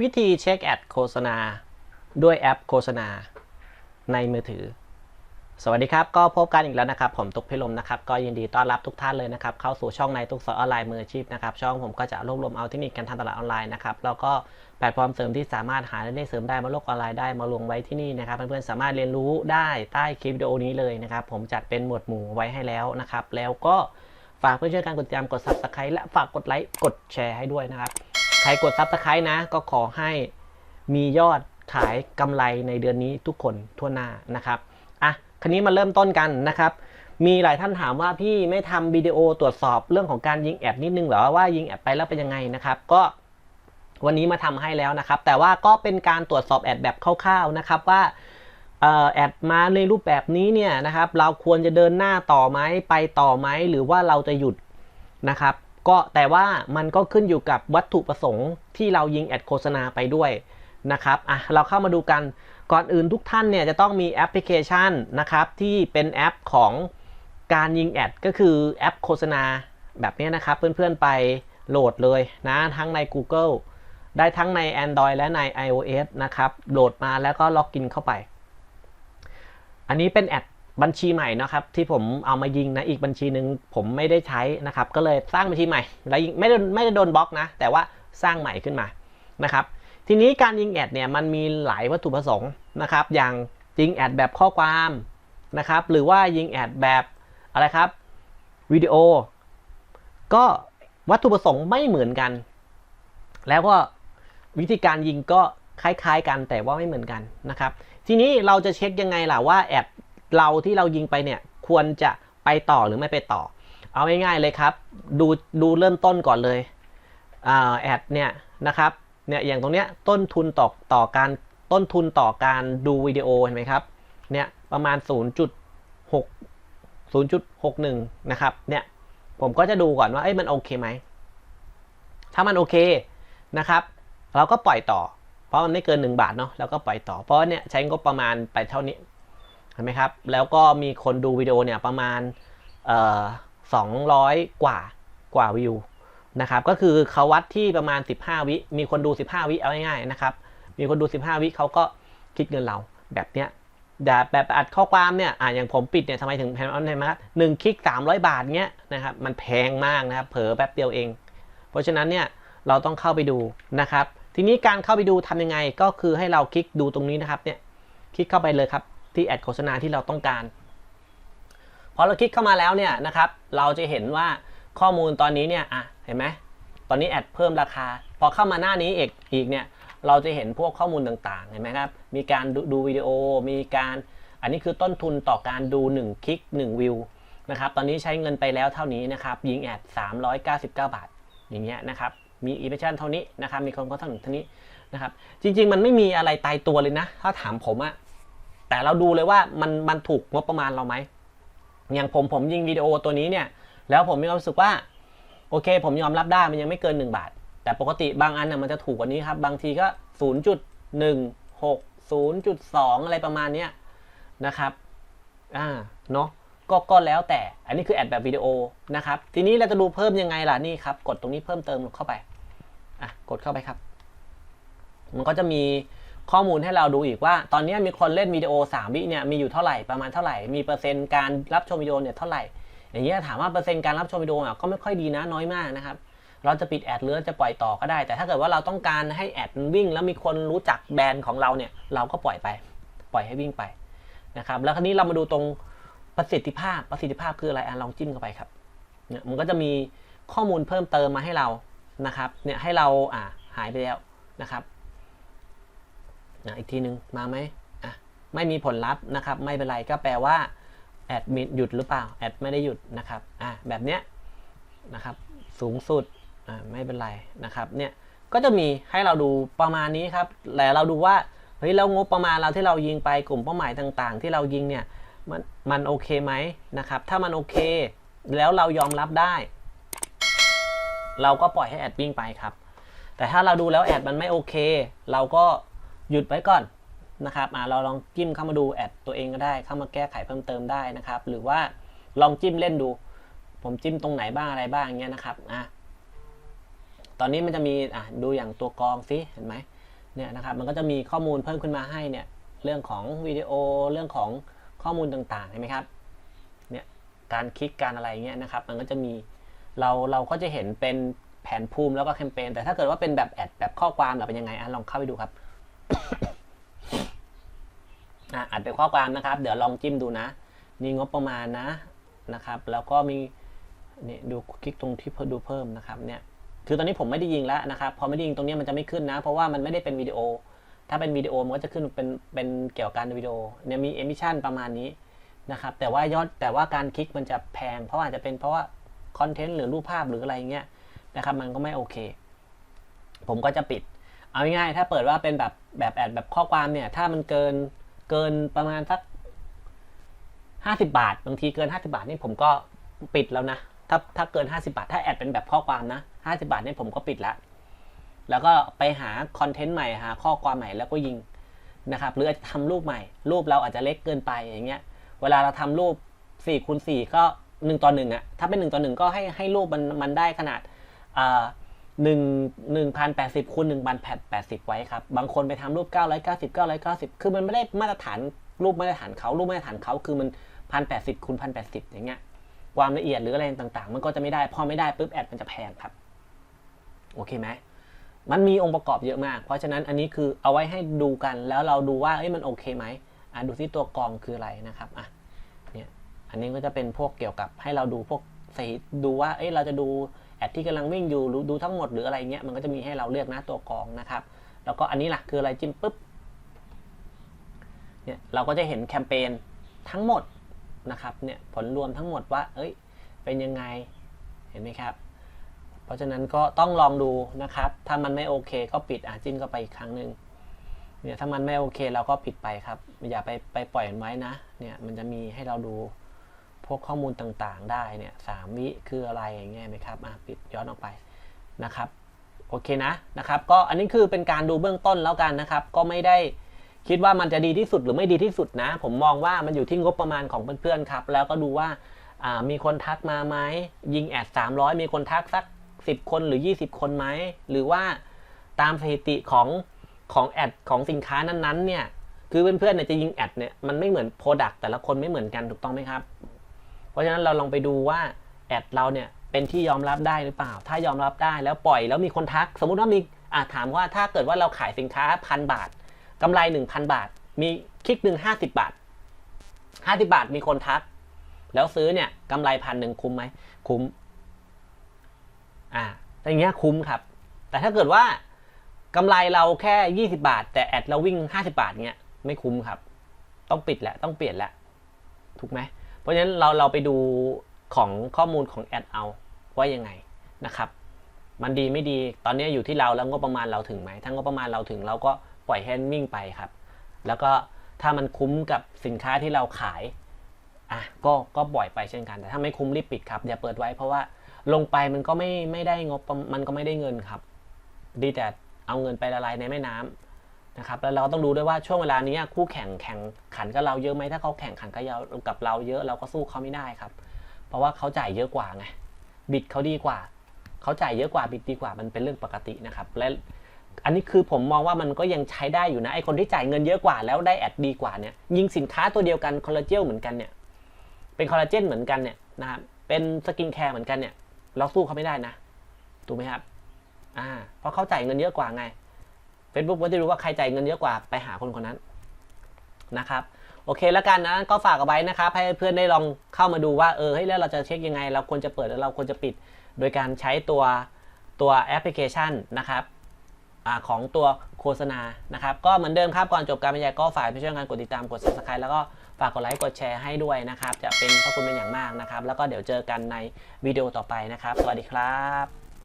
วิธีเช็คแอดโฆษณา ด้วยแอปโฆษณาในมือถือ สวัสดีครับ ก็พบกันอีกแล้วนะครับ ผมตุกพิลมนะครับ ก็ยินดีต้อนรับทุกท่านเลยนะครับ เข้าสู่ช่องในตุกสอนออนไลน์มืออาชีพนะครับ ช่องผมก็จะรวบรวมเอาเทคนิคการทำตลาดออนไลน์นะครับ แล้วก็แพลตฟอร์มเสริมที่สามารถหาได้เสริมได้บนโลกออนไลน์ได้มาลงไว้ที่นี่นะครับ เพื่อนๆสามารถเรียนรู้ได้ใต้คลิปวิดีโอนี้เลยนะครับ ผมจัดเป็นหมวดหมู่ไว้ให้แล้วนะครับ แล้วก็ฝากเพื่อนๆกันกดติดตามกด subscribe และฝากกดไลค์กดแชร์ให้ด้วยนะครับ ใครกด subscribe นะ ก็ขอให้มียอดขายกำไรในเดือนนี้ทุกคนทั่วหน้านะครับอะคันนี้มาเริ่มต้นกันนะครับมีหลายท่านถามว่าพี่ไม่ทำวิดีโอตรวจสอบเรื่องของการยิงแอดนิดนึงหรอว่ายิงแอดไปแล้วเป็นยังไงนะครับ ก็วันนี้มาทำให้แล้วนะครับ แต่ว่าก็เป็นการตรวจสอบแอดแบบคร่าวๆนะครับว่าแอดมาในรูปแบบนี้เนี่ยนะครับ เราควรจะเดินหน้าต่อไหมไปต่อไหมหรือว่าเราจะหยุดนะครับ ก็แต่ว่ามันก็ขึ้นอยู่กับวัตถุประสงค์ที่เรายิงแอดโฆษณาไปด้วยนะครับอะเราเข้ามาดูกันก่อนอื่นทุกท่านเนี่ยจะต้องมีแอปพลิเคชันนะครับที่เป็นแอปของการยิงแอดก็คือแอปโฆษณาแบบนี้นะครับ เพื่อนๆไปโหลดเลยนะทั้งใน Google ได้ทั้งใน Android และใน iOS นะครับ โหลดมาแล้วก็ล็อกอินเข้าไป อันนี้เป็นแอด บัญชีใหม่นะครับที่ผมเอามายิงนะอีกบัญชีหนึ่งผมไม่ได้ใช้นะครับ ก็เลยสร้างบัญชีใหม่แล้วยิงไม่ได้ไม่ได้โดนบล็อกนะ แต่ว่าสร้างใหม่ขึ้นมานะครับ ทีนี้การยิงแอดเนี่ยมันมีหลายวัตถุประสงค์นะครับ อย่างยิงแอดแบบข้อความนะครับ หรือว่ายิงแอดแบบอะไรครับวิดีโอ ก็วัตถุประสงค์ไม่เหมือนกัน แล้วก็วิธีการยิงก็คล้ายๆกันแต่ว่าไม่เหมือนกันนะครับ ทีนี้เราจะเช็คยังไงล่ะว่าแอด เราที่เรายิงไปเนี่ยควรจะไปต่อหรือไม่ไปต่อ เอาง่ายๆเลยครับ ดูดูเริ่มต้นก่อนเลยอแอดเนี่ยนะครับเนี่ยอย่างตรงเนี้ยต้นทุนต่อต่อการต้นทุนต่อการดูวิดีโอเห็นไหมครับเนี่ยประมาณ 0.6 0.61 นะครับเนี่ยผมก็จะดูก่อนว่าเอ้ยมันโอเคไหม ถ้ามันโอเคนะครับ เราก็ปล่อยต่อ เพราะมันไม่เกิน 1 บาทเนาะแล้วก็ปล่อยต่อเพราะเนี่ยใช้งบประมาณไปเท่านี้ เห็นไหมครับ แล้วก็มีคนดูวิดีโอเนี่ยประมาณเอ่อ200กว่ากว่าวิวนะครับก็คือเขาวัดที่ประมาณ 15 วิมีคนดู 15 วิเอาง่ายๆนะครับมีคนดู 15 วิเขาก็คิดเงินเราแบบเนี้ยแบบแบบอัดข้อความเนี่ยอ่าอย่างผมปิดเนี่ยทำไมถึงแพงเห็นไหมครับหนึ่งคลิก 300 บาทเงี้ยนะครับมันแพงมากนะครับเผลอแป๊บเดียวเอง เพราะฉะนั้นเนี่ยเราต้องเข้าไปดูนะครับ ทีนี้การเข้าไปดูทำยังไงก็คือให้เราคลิกดูตรงนี้นะครับเนี่ยคลิกเข้าไปเลยครับ ที่แอดโฆษณาที่เราต้องการ พอเราคลิกเข้ามาแล้วเนี่ยนะครับ เราจะเห็นว่าข้อมูลตอนนี้เนี่ยอะเห็นไหมตอนนี้แอดเพิ่มราคา พอเข้ามาหน้านี้เอกอีกเนี่ยเราจะเห็นพวกข้อมูลต่างๆเห็นไหมครับ มีการดูดูวิดีโอ มีการอันนี้คือต้นทุนต่อการดู 1 คลิก 1 วิวนะครับ ตอนนี้ใช้เงินไปแล้วเท่านี้นะครับ ยิงแอด 399 บาท อย่างเงี้ยนะครับ มีอีเมชั่นเท่านี้นะครับ มีคนก็เท่าเท่านี้นะครับ จริง ๆ มันไม่มีอะไรตายตัวเลยนะ ถ้าถามผมอะ แต่เราดูเลยว่ามันมันถูกงบประมาณเราไหมอย่างผมผมยิงวิดีโอตัวนี้เนี่ย แล้วผมมีความรู้สึกว่า โอเค ผมยอมรับได้มันยังไม่เกิน 1 บาท แต่ปกติบางอันน่ะมันจะถูกกว่านี้ครับ บางทีก็ 0.16 0.2 อะไรประมาณเนี้ยนะครับอ่าเนาะก็ก็แล้วแต่อันนี้คือแอดแบบวิดีโอนะครับ ทีนี้เราจะดูเพิ่มยังไงล่ะนี่ครับ กดตรงนี้เพิ่มเติมเข้าไปอะกดเข้าไปครับ มันก็จะมี ข้อมูลให้เราดูอีกว่า ตอนนี้มีคนเล่นวิดีโอ 3 วิเนี่ยมีอยู่เท่าไหร่ประมาณเท่าไหร่ มีเปอร์เซ็นต์การรับชมวิดีโอเนี่ยเท่าไหร่ อย่างเงี้ยถามว่าเปอร์เซ็นต์การรับชมวิดีโออะก็ไม่ค่อยดีนะน้อยมากนะครับเราจะปิดแอดหรือจะปล่อยต่อก็ได้ แต่ถ้าเกิดว่าเราต้องการให้แอดวิ่ง แล้วมีคนรู้จักแบรนด์ของเราเนี่ยเราก็ปล่อยไป ปล่อยให้วิ่งไปนะครับแล้วคราวนี้เรามาดูตรงประสิทธิภาพประสิทธิภาพคืออะไรอะลองจิ้มเข้าไปครับเนี่ยมันก็จะมีข้อมูลเพิ่มเติมมาให้เรานะครับเนี่ยให้เราอ่าหายไปแล้วนะครับ นะอีกทีหนึ่งมาไหมอะไม่มีผลลัพธ์นะครับ ไม่เป็นไรก็แปลว่าแอดมิดหยุดหรือเปล่าแอดไม่ได้หยุดนะครับอะแบบเนี้ยนะครับสูงสุดอ่าไม่เป็นไรนะครับเนี่ยก็จะมีให้เราดูประมาณนี้ครับแต่เราดูว่าเฮ้ยแล้วงบประมาณเราที่เรายิงไปกลุ่มเป้าหมายต่างๆ ที่เรายิงเนี่ยมันมันโอเคไหมนะครับ ถ้ามันโอเค แล้วเรายอมรับได้ เราก็ปล่อยให้แอดวิ่งไปครับ แต่ถ้าเราดูแล้วแอดมันไม่โอเค เราก็ หยุดไว้ก่อนนะครับเราลองจิ้มเข้ามาดูแอดตัวเองก็ได้ เข้ามาแก้ไขเพิ่มเติมได้นะครับ หรือว่าลองจิ้มเล่นดู ผมจิ้มตรงไหนบ้างอะไรบ้างเงี้ยนะครับอะตอนนี้มันจะมีอะดูอย่างตัวกรองสิเห็นไหมเนี่ยนะครับมันก็จะมีข้อมูลเพิ่มขึ้นมาให้เนี่ยเรื่องของวิดีโอเรื่องของข้อมูลต่างๆเห็นไหมครับเนี่ยการคลิกการอะไรเงี้ยนะครับมันก็จะมีเราเราก็จะเห็นเป็นแผนภูมิแล้วก็แคมเปญแต่ถ้าเกิดว่าเป็นแบบแอดแบบข้อความเราเป็นยังไงอะลองเข้าไปดูครับ อะอัดเป็นข้อความนะครับ เดี๋ยวลองจิ้มดูนะ นี่งบประมาณนะนะครับ แล้วก็มีนี่ดูคลิกตรงที่ดูเพิ่มนะครับเนี่ยคือตอนนี้ผมไม่ได้ยิงแล้วนะครับพอไม่ได้ยิงตรงนี้มันจะไม่ขึ้นนะ เพราะว่ามันไม่ได้เป็นวิดีโอ ถ้าเป็นวิดีโอมันก็จะขึ้นเป็นเป็นเกี่ยวกับการวิดีโอเนี่ยมีเอมิชันประมาณนี้นะครับแต่ว่ายอดแต่ว่าการคลิกมันจะแพง เพราะอาจจะเป็นเพราะว่าคอนเทนต์หรือรูปภาพหรืออะไรเงี้ยนะครับมันก็ไม่โอเค ผมก็จะปิด เอาง่ายๆถ้าเปิดว่าเป็นแบบแบบแอดแบบข้อความเนี่ย ถ้ามันเกินเกินประมาณสักห้าสิบาท บางทีเกินห้าสิบาทนี่ผมก็ปิดแล้วนะ ถ้าถ้าเกินห้าสิบาท ถ้าแอดเป็นแบบข้อความนะห้าสิบาทนี่ผมก็ปิดแล้ว แล้วก็ไปหาคอนเทนต์ใหม่หาข้อความใหม่แล้วก็ยิงนะครับ หรืออาจจะทำรูปใหม่ รูปเราอาจจะเล็กเกินไปอย่างเงี้ย เวลาเราทำรูป4คูณ4ก็1ต่อ1อะถ้าเป็น1ต่อ1ก็ให้ให้รูปมันมันได้ขนาดอ่า หนึ่งหนึ่งพันแปดสิบคูณหนึ่งพันแปดสิบไว้ครับ บางคนไปทำรูปเก้าร้อยเก้าสิบเก้าร้อยเก้าสิบคือมันไม่ได้มาตรฐานรูปมาตรฐานเขารูปมาตรฐานเขาคือมันพันแปดสิบคูณพันแปดสิบอย่างเงี้ย ความละเอียดหรืออะไรต่างๆ มันก็จะไม่ได้ พอไม่ได้ปุ๊บแอดมันจะแพงครับ โอเคไหมมันมีองค์ประกอบเยอะมาก เพราะฉะนั้นอันนี้คือเอาไว้ให้ดูกันแล้วเราดูว่าเอ้ยมันโอเคไหมอะดูที่ตัวกรองคืออะไรนะครับอะเนี่ยอันนี้ก็จะเป็นพวกเกี่ยวกับให้เราดูพวกสถิติดูว่าเอ้ยเราจะดู ดที่กำลังวิ่งอยู่ดูทั้งหมดหรืออะไรเงี้ยมันก็จะมีให้เราเลือกนะตัวกรองนะครับ แล้วก็อันนี้ล่ะคืออะไรจิ้มปุ๊บเนี่ยเราก็จะเห็นแคมเปญทั้งหมดนะครับเนี่ยผลรวมทั้งหมดว่า เอ้ย เป็นยังไงเห็นไหมครับ เพราะฉะนั้นก็ต้องลองดูนะครับ ถ้ามันไม่โอเคก็ปิดอะจิ้มก็ไปอีกครั้งหนึ่งเนี่ยถ้ามันไม่โอเคเราก็ปิดไปครับ อย่าไปไปปล่อยมันไว้นะเนี่ยมันจะมีให้เราดู วกข้อมูลต่างๆ ได้เนี่ยสามวิคืออะไรอย่างเงี้ยไหมครับอะปิดย้อนออกไปนะครับโอเคนะนะครับก็อันนี้คือเป็นการดูเบื้องต้นแล้วกันนะครับ ก็ไม่ได้คิดว่ามันจะดีที่สุดหรือไม่ดีที่สุดนะ ผมมองว่ามันอยู่ที่งบประมาณของเพื่อนๆครับ แล้วก็ดูว่าามีคนทักมาไหมยิงแอด300 มีคนทักสัก 10 คนหรือ 20 คนไหมหรือว่าตามสถิติของของแอดของสินค้านั้นๆเนี่ยคือเพื่อนๆเนี่ยจะยิงแอดเนี่ยมันไม่เหมือนโปรดักต์แต่ละคนไม่เหมือนกันถูกต้องไหมครับ เพราะฉะนั้นเราลองไปดูว่าแอดเราเนี่ยเป็นที่ยอมรับได้หรือเปล่า ถ้ายอมรับได้แล้วปล่อยแล้วมีคนทัก สมมุติว่ามีอาถามว่าถ้าเกิดว่าเราขายสินค้าพันบาทกำไร 1,000 บาท มีคลิกหนึ่ง50บาท50บาทมีคนทัก แล้วซื้อเนี่ยกำไรพันหนึ่งคุ้มไหมคุ้มอ่าอย่างเงี้ยคุ้มครับ แต่ถ้าเกิดว่ากำไรเราแค่ 20 บาท แต่แอดเราวิ่ง 50 บาทเงี้ยไม่คุ้มครับ ต้องปิดแหละต้องเปลี่ยนแหละถูกไหม เพราะฉะนั้นเราเราไปดูของข้อมูลของแอดเอาว่ายังไงนะครับ มันดีไม่ดีตอนนี้อยู่ที่เราแล้วงบประมาณเราถึงไหมถ้างบประมาณเราถึงเราก็ปล่อยให้วิ่งไปครับ แล้วก็ถ้ามันคุ้มกับสินค้าที่เราขายอะก็ก็บ่อยไปเช่นกันแต่ถ้าไม่คุ้มรีบปิดครับอย่าเปิดไว้เพราะว่าลงไปมันก็ไม่ไม่ได้งบมันก็ไม่ได้เงินครับ ดีแต่เอาเงินไปละลายในแม่น้ำ นะครับแล้วเราก็ต้องดูด้วยว่าช่วงเวลานี้คู่แข่งแข่งขันกับเราเยอะไหมถ้าเขาแข่งขันกับเรากับเราเยอะเราก็สู้เขาไม่ได้ครับ เพราะว่าเขาจ่ายเยอะกว่าไงบิดเขาดีกว่าเขาจ่ายเยอะกว่าบิดดีกว่ามันเป็นเรื่องปกตินะครับและอันนี้คือผมมองว่ามันก็ยังใช้ได้อยู่นะไอคนที่จ่ายเงินเยอะกว่าแล้วได้แอดดีกว่าเนี่ยยิงสินค้าตัวเดียวกันคอลลาเจนเหมือนกันเนี่ยเป็นคอลลาเจนเหมือนกันเนี่ยนะครับเป็นสกินแคร์เหมือนกันเนี่ยเราสู้เขาไม่ได้นะถูกไหมครับอ่าเพราะเขาจ่ายเงินเยอะกว่าไง Facebook ก็จะรู้ว่าใครจ่ายเงินเยอะกว่าไปหาคนคนนั้นนะครับโอเคแล้วกันนะก็ฝากเอาไว้นะครับให้เพื่อนได้ลองเข้ามาดูว่าเออเฮ้ยแล้วเราจะเช็คยังไง เราควรจะเปิดหรือเราควรจะปิด โดยการใช้ตัวตัวแอปพลิเคชันนะครับอของตัวโฆษณานะครับก็เหมือนเดิมครับก่อนจบการบรรยายก็ฝากไปช่วยกันกดติดตามกด subscribe แล้วก็ฝากกดไลค์กดแชร์ให้ด้วยนะครับ จะเป็นพระคุณเป็นอย่างมากนะครับ แล้วก็เดี๋ยวเจอกันในวิดีโอต่อไปนะครับ สวัสดีครับ